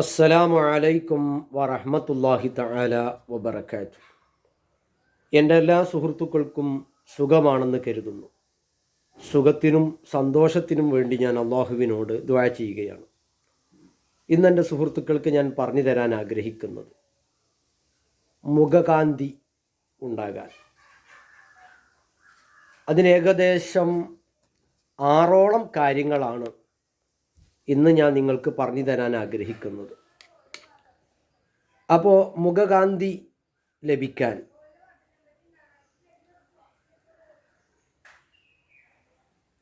അസ്സലാമു അലൈക്കും വറഹ്മത്തുള്ളാഹി തആല വബറകാത്തു എന്റെ എല്ലാ സുഹൃത്തുക്കൾക്കും സുഖമാണെന്ന് കരുതുന്നു. സുഖത്തിനും സന്തോഷത്തിനും വേണ്ടി ഞാൻ അള്ളാഹുവിനോട് ദ്വാ ചെയ്യുകയാണ്. ഇന്ന് എന്റെ സുഹൃത്തുക്കൾക്ക് ഞാൻ പറഞ്ഞു തരാൻ ആഗ്രഹിക്കുന്നത് മുഖകാന്തി ഉണ്ടാകാൻ. അതിനേകദേശം ആറോളം കാര്യങ്ങളാണ് ഇന്ന് ഞാൻ നിങ്ങൾക്ക് പറഞ്ഞു തരാൻ ആഗ്രഹിക്കുന്നത്. അപ്പോൾ മുഖകാന്തി ലഭിക്കാൻ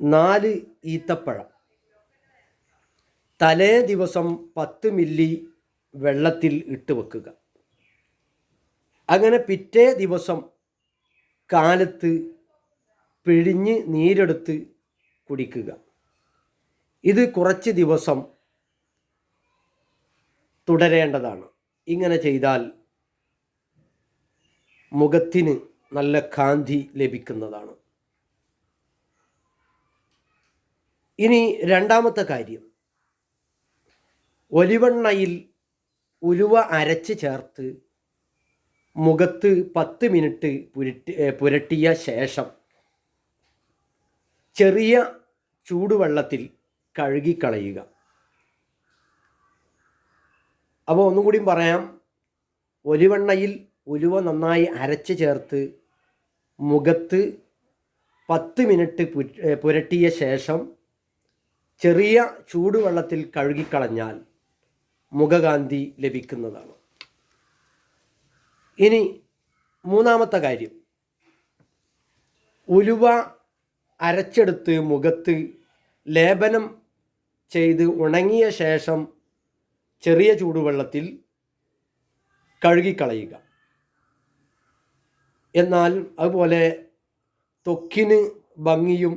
നാല് ഈത്തപ്പഴം. തലേ ദിവസം പത്ത് മില്ലി വെള്ളത്തിൽ ഇട്ട് വെക്കുക. അങ്ങനെ പിറ്റേ ദിവസം കാലത്ത് പിഴിഞ്ഞ് നീരെടുത്ത് കുടിക്കുക. ഇത് കുറച്ച് ദിവസം തുടരേണ്ടതാണ്. ഇങ്ങനെ ചെയ്താൽ മുഖത്തിന് നല്ല കാന്തി ലഭിക്കുന്നതാണ്. ഇനി രണ്ടാമത്തെ കാര്യം. ഒലിവെണ്ണയിൽ ഉലുവ അരച്ച് ചേർത്ത് മുഖത്ത് പത്ത് മിനിറ്റ് പുരട്ടി പുരട്ടിയ ശേഷം ചെറിയ ചൂടുവെള്ളത്തിൽ കഴുകിക്കളയുക. അപ്പോൾ ഒന്നും കൂടിയും പറയാം ഒലിവെണ്ണയിൽ ഉലുവ നന്നായി അരച്ച് ചേർത്ത് മുഖത്ത് പത്ത് മിനിറ്റ് പുരട്ടിയ ശേഷം ചെറിയ ചൂടുവെള്ളത്തിൽ കഴുകിക്കളഞ്ഞാൽ മുഖകാന്തി ലഭിക്കുന്നതാണ്. ഇനി മൂന്നാമത്തെ കാര്യം. ഉലുവ അരച്ചെടുത്ത് മുഖത്ത് ലേപനം ചെയ്ത് ഉണങ്ങിയ ശേഷം ചെറിയ ചൂടുവെള്ളത്തിൽ കഴുകിക്കളയുക. എന്നാൽ അതുപോലെ ത്വക്കിന് ഭംഗിയും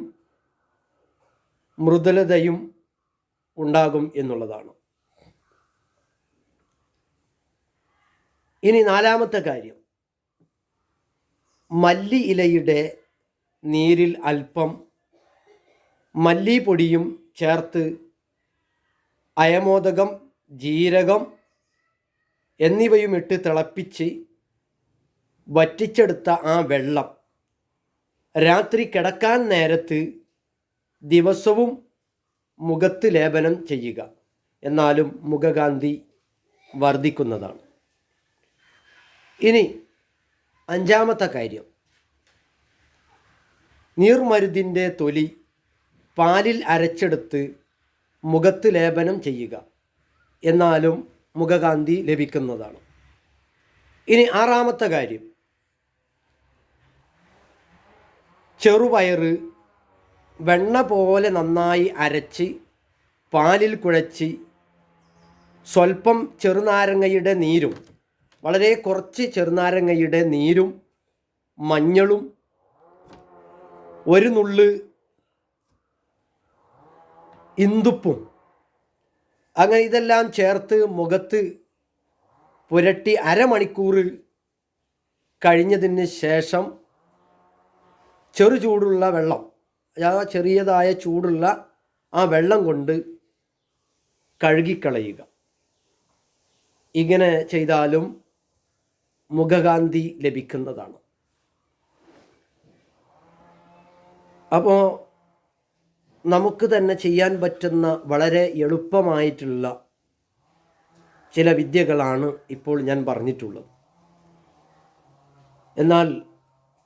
മൃദുലതയും ഉണ്ടാകും എന്നുള്ളതാണ്. ഇനി നാലാമത്തെ കാര്യം. മല്ലി ഇലയുടെ നീരിൽ അല്പം മല്ലിപ്പൊടിയും ചേർത്ത് അയമോദകം ജീരകം എന്നിവയും ഇട്ട് തിളപ്പിച്ച് വറ്റിച്ചെടുത്ത ആ വെള്ളം രാത്രി കിടക്കാൻ നേരത്ത് ദിവസവും മുഖത്ത് ലേപനം ചെയ്യുക. എന്നാലും മുഖകാന്തി വർദ്ധിക്കുന്നതാണ്. ഇനി അഞ്ചാമത്തെ കാര്യം. നീർമരുതിന്റെ തൊലി പാലിൽ അരച്ചെടുത്ത് മുഖത്ത് ലേപനം ചെയ്യുക. എന്നാലും മുഖകാന്തി ലഭിക്കുന്നതാണ്. ഇനി ആറാമത്തെ കാര്യം. ചെറുപയറ് വെണ്ണ പോലെ നന്നായി അരച്ച് പാലിൽ കുഴച്ച് സ്വല്പം ചെറുനാരങ്ങയുടെ നീരും വളരെ കുറച്ച് ചെറുനാരങ്ങയുടെ നീരും മഞ്ഞളും ഒരു നുള്ള് ഇന്ദുപ്പും. അങ്ങനെ ഇതെല്ലാം ചേർത്ത് മുഖത്ത് പുരട്ടി അരമണിക്കൂർ കഴിഞ്ഞതിന് ശേഷം ചെറു ചൂടുള്ള വെള്ളം ആ ചെറിയതായ ചൂടുള്ള ആ വെള്ളം കൊണ്ട് കഴുകിക്കളയുക. ഇങ്ങനെ ചെയ്താലും മുഖകാന്തി ലഭിക്കുന്നതാണ്. അപ്പോൾ നമുക്ക് തന്നെ ചെയ്യാൻ പറ്റുന്ന വളരെ എളുപ്പമായിട്ടുള്ള ചില വിദ്യകളാണ് ഇപ്പോൾ ഞാൻ പറഞ്ഞിട്ടുള്ളത്. എന്നാൽ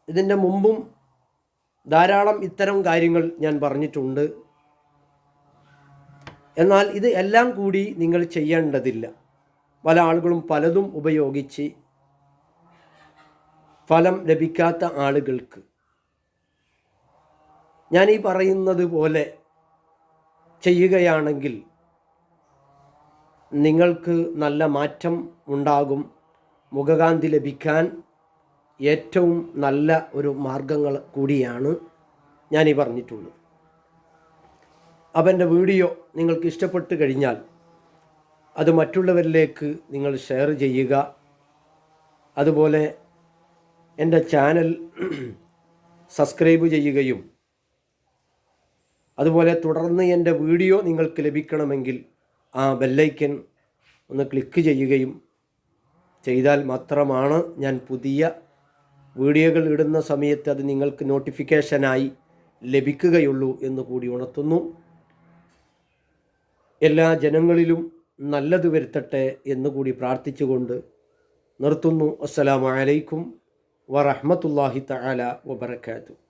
ഇതിന്റെ മുമ്പും ധാരാളം ഇത്തരം കാര്യങ്ങൾ ഞാൻ പറഞ്ഞിട്ടുണ്ട്. എന്നാൽ ഇത് എല്ലാം കൂടി നിങ്ങൾ ചെയ്യേണ്ടതില്ല. പല ആളുകളും പലതും ഉപയോഗിച്ച് ഫലം ലഭിക്കാത്ത ആളുകൾക്ക് ഞാൻ ഈ പറയുന്നത് പോലെ ചെയ്യുകയാണെങ്കിൽ നിങ്ങൾക്ക് നല്ല മാറ്റം ഉണ്ടാകും. മുഖകാന്തി ലഭിക്കാൻ ഏറ്റവും നല്ല ഒരു മാർഗങ്ങൾ കൂടിയാണ് ഞാൻ ഈ പറഞ്ഞിട്ടുള്ളത്. അപ്പം എന്റെ വീഡിയോ നിങ്ങൾക്ക് ഇഷ്ടപ്പെട്ട് കഴിഞ്ഞാൽ അത് മറ്റുള്ളവരിലേക്ക് നിങ്ങൾ ഷെയർ ചെയ്യുക. അതുപോലെ എന്റെ ചാനൽ സബ്സ്ക്രൈബ് ചെയ്യുകയും അതുപോലെ തുടർന്ന് എന്റെ വീഡിയോ നിങ്ങൾക്ക് ലഭിക്കണമെങ്കിൽ ആ ബെല്ലൈക്കൻ ഒന്ന് ക്ലിക്ക് ചെയ്യുകയും ചെയ്താൽ മാത്രമാണ് ഞാൻ പുതിയ വീഡിയോകൾ ഇടുന്ന സമയത്ത് അത് നിങ്ങൾക്ക് നോട്ടിഫിക്കേഷനായി ലഭിക്കുകയുള്ളൂ എന്ന് കൂടി ഉണർത്തുന്നു. എല്ലാ ജനങ്ങളിലും നല്ലത് വരുത്തട്ടെ എന്നുകൂടി പ്രാർത്ഥിച്ചുകൊണ്ട് നിർത്തുന്നു. അസ്സലാമലൈക്കും അലൈക്കും വറഹ്മത്തുള്ളാഹി തആല വബറകാതുഹു.